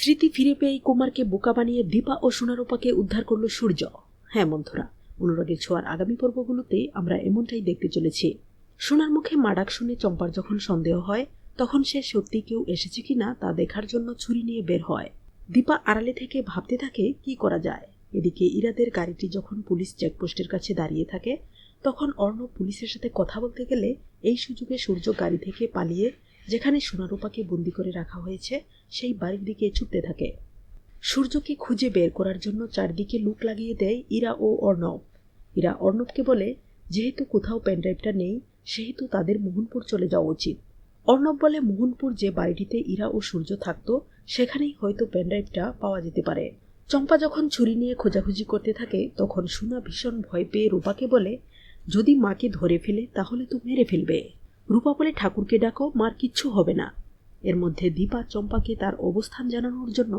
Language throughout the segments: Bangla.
স্মৃতি ফিরে পেয়ে কুমারকে বোকা বানিয়ে দীপা ও সোনারূপাকে উদ্ধার করল সূর্য। হ্যাঁ বন্ধুরা, অনুরাগের ছোঁয়ার আগামী পর্বগুলোতে আমরা এমনটাই দেখতে চলেছি। সোনার মুখে মাডাক শুনে চম্পার যখন সন্দেহ হয়, তখন সে সত্যি কেউ এসেছে কিনা তা দেখার জন্য ছুরি নিয়ে বের হয়। দীপা আড়ালে থেকে ভাবতে থাকে, কি করা যায়? এদিকে ইরাদের গাড়িটি যখন পুলিশ চেকপোস্টের কাছে দাঁড়িয়ে থাকে, তখন অর্ণব পুলিশের সাথে কথা বলতে গেলে এই সুযোগে সূর্য গাড়ি থেকে পালিয়ে যেখানে সোনারূপাকে বন্দি করে রাখা হয়েছে, সেই বাড়ির দিকে ছুটতে থাকে। সূর্যকে খুঁজে বের করার জন্য চারদিকে লুক লাগিয়ে দেয় ইরা ও অর্ণব। ইরা অর্ণবকে বলে, যেহেতু কোথাও পেনড্রাইভটা নেই, সেহেতু তাদের মোহনপুর চলে যাওয়া উচিত। অর্ণব বলে, মোহনপুর যে বাড়িটিতে ইরা ও সূর্য থাকতো, সেখানেই হয়তো পেনড্রাইভটা পাওয়া যেতে পারে। চম্পা যখন ছুরি নিয়ে খোঁজাখুঁজি করতে থাকে, তখন সোনা ভীষণ ভয় পেয়ে রূপাকে বলে, যদি মাকে ধরে ফেলে, তাহলে তো মেরে ফেলবে। রূপা বলে ঠাকুরকে ডাকো, মার কিচ্ছু হবে না। এর মধ্যে দীপা চম্পাকে তার অবস্থান জানানোর জন্য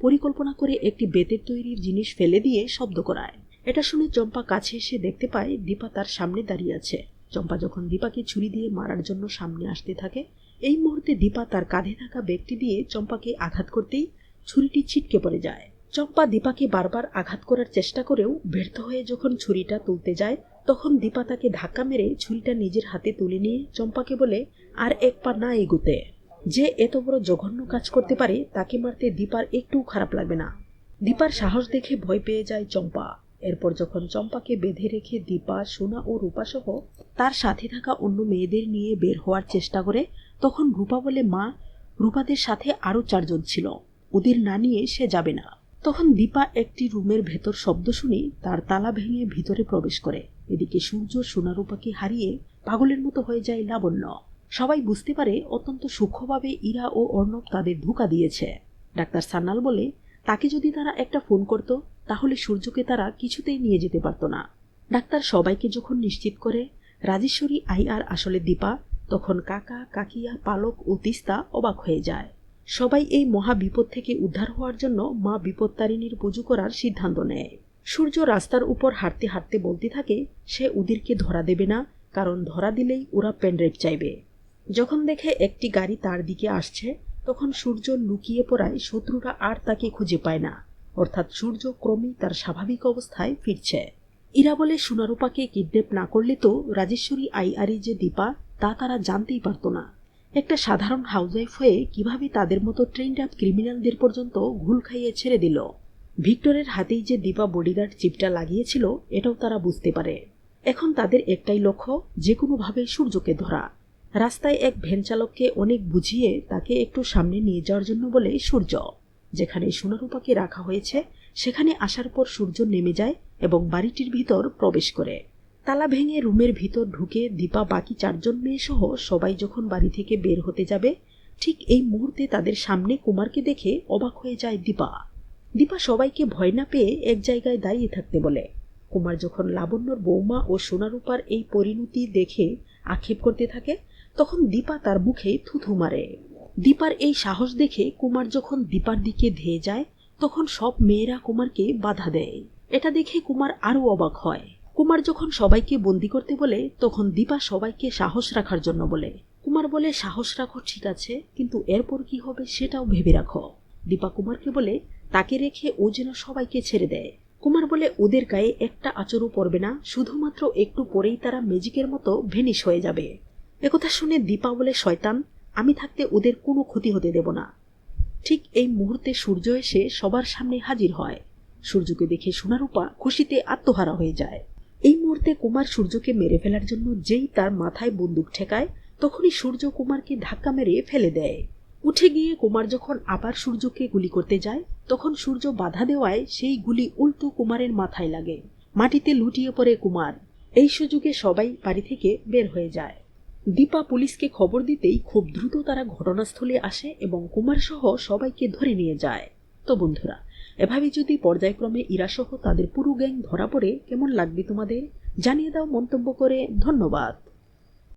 পরিকল্পনা করে একটি বেতের তৈরির জিনিস ফেলে দিয়ে শব্দ করায়। এটা শুনে চম্পা কাছে এসে দেখতে পায় দীপা তার সামনে দাঁড়িয়ে আছে। চম্পা যখন দীপাকে ছুরি দিয়ে মারার জন্য সামনে আসতে থাকে, এই মুহূর্তে দীপা তার কাঁধে থাকা ব্যাগটি দিয়ে চম্পাকে আঘাত করতেই ছুরিটি ছিটকে পড়ে যায়। চম্পা দীপাকে বারবার আঘাত করার চেষ্টা করেও ব্যর্থ হয়ে যখন ছুরিটা তুলতে যায়, তখন দীপা তাকে ধাক্কা মেরে ছুরিটা নিজের হাতে তুলে নিয়ে চম্পাকে বলে, আর এক পা না এগুতে। যে এত বড় জঘন্য কাজ করতে পারে, তাকে মারতে দীপার একটু খারাপ লাগবে না। দীপার সাহস দেখে ভয় পেয়ে যায় চম্পা। এরপর যখন চম্পাকে বেঁধে রেখে দীপা, সোনা ও রূপা সহ তার সাথে থাকা অন্য মেয়েদের নিয়ে বের হওয়ার চেষ্টা করে, তখন রূপা বলে, মা, রূপাদের সাথে আরও চারজন ছিল। ওদের না নিয়ে সে যাবে না। তখন দীপা একটি রুমের ভেতর শব্দ শুনে তার তালা ভেঙে ভিতরে প্রবেশ করে। এদিকে সূর্য সোনারূপাকে হারিয়ে পাগলের মতো হয়ে যায় লাবণ্য। সবাই বুঝতে পারে অত্যন্ত সূক্ষ্মভাবে ইরা ও অর্ণব তাদের ধোকা দিয়েছে। ডাক্তার সান্নাল বলে, তাকে যদি তারা একটা ফোন করত, তাহলে সূর্যকে তারা কিছুতেই নিয়ে যেতে পারত না। ডাক্তার সবাইকে যখন নিশ্চিত করে, রাজেশ্বরী আই আর আসলে দীপা, তখন কাকা, কাকিয়া, পালক ও তিস্তা অবাক হয়ে যায়। সবাই এই মহা বিপদ থেকে উদ্ধার হওয়ার জন্য মা বিপত্তারিণীর পুজো করার সিদ্ধান্ত নেয়। সূর্য রাস্তার উপর হাঁটতে হাঁটতে বলতে থাকে, সে ওদেরকে ধরা দেবে না, কারণ ধরা দিলেই ওরা পেনড্রাইভ চাইবে। যখন দেখে একটি গাড়ি তার দিকে আসছে, তখন সূর্য লুকিয়ে পড়ায় শত্রুরা আর তাকে খুঁজে পায় না। অর্থাৎ সূর্য ক্রমেই তার স্বাভাবিক অবস্থায় ফিরছে। ইরা বলে, সোনারূপাকে কিডন্যাপ না করলে তো রাজেশ্বরী আইআরি যে দীপা, তা তারা জানতেই পারত না। একটা সাধারণ হাউসওয়াইফ হয়ে কীভাবে তাদের মতো ট্রেন্ড আপ ক্রিমিনালদের পর্যন্ত ঘুল খাইয়ে ছেড়ে দিল। ভিক্টরের হাতেই যে দীপা বডিগার্ড চিপটা লাগিয়েছিল, এটাও তারা বুঝতে পারে। এখন তাদের একটাই লক্ষ্য, যে কোনোভাবে সূর্যকে ধরা। রাস্তায় এক ভ্যান চালককে অনেক বুঝিয়ে তাকে একটু সামনে নিয়ে যাওয়ার জন্য বলে সূর্য, যেখানে সোনারূপাকে রাখা হয়েছে, সেখানে আসার পর সূর্য নেমে যায় এবং বাড়িটির ভিতর প্রবেশ করে। তালা ভেঙে রুমের ভিতর ঢুকে দীপা, বাকি চারজন মেয়ে সহ সবাই যখন বাড়ি থেকে বের হতে যাবে, ঠিক এই মুহূর্তে তাদের সামনে কুমারকে দেখে অবাক হয়ে যায় দীপা। দীপা সবাইকে ভয় না পেয়ে এক জায়গায় দাঁড়িয়ে থাকতে বলে। কুমার যখন লাবণ্যর বৌমা ও সোনারূপার এই পরিণতি দেখে আক্ষেপ করতে থাকে, তখন দীপা তার মুখে থুথু মারে। দীপার এই সাহস দেখে কুমার যখন দীপার দিকে ধেয়ে যায়, তখন সব মেয়েরা কুমারকে বাধা দেয়। এটা দেখে কুমার আরও অবাক হয়। কুমার যখন সবাইকে বন্দি করতে বলে, তখন দীপা সবাইকে সাহস রাখার জন্য বলে। কুমার বলে, সাহস রাখো, ঠিক আছে, কিন্তু এরপর কি হবে সেটাও ভেবে রাখো। দীপা কুমারকে বলে, তাকে রেখে ও যেন সবাইকে ছেড়ে দেয়। কুমার বলে, ওদের গায়ে একটা আচরও পড়বে না, শুধুমাত্র একটু পরেই তারা ম্যাজিকের মতো ভেনিশ হয়ে যাবে। একথা শুনে দীপা বলে, শয়তান, আমি থাকতে ওদের কোনো ক্ষতি হতে দেব না। ঠিক এই মুহূর্তে সূর্য এসে সবার সামনে হাজির হয়। সূর্যকে দেখে সোনারূপা খুশিতে আত্মহারা হয়ে যায়। এই মুহূর্তে কুমার সূর্যকে মেরে ফেলার জন্য যেই তার মাথায় বন্দুক ঠেকায়, তখনই সূর্য কুমারকে ধাক্কা মেরে ফেলে দেয়। উঠে গিয়ে কুমার যখন আবার সূর্যকে গুলি করতে যায়, তখন সূর্য বাধা দেওয়ায় সেই গুলি উল্টো কুমারের মাথায় লাগে। মাটিতে লুটিয়ে পড়ে কুমার। এই সুযোগে সবাই বাড়ি থেকে বের হয়ে যায়। দীপা পুলিশকে খবর দিতেই খুব দ্রুত তারা ঘটনাস্থলে আসে এবং কুমার সহ সবাইকে ধরে নিয়ে যায়। তো বন্ধুরা, এভাবে যদি পর্যায়ক্রমে ইরাসহ তাদের পুরো গ্যাং ধরা পড়ে, কেমন লাগবে তোমাদের? জানিয়ে দাও মন্তব্য করে, ধন্যবাদ।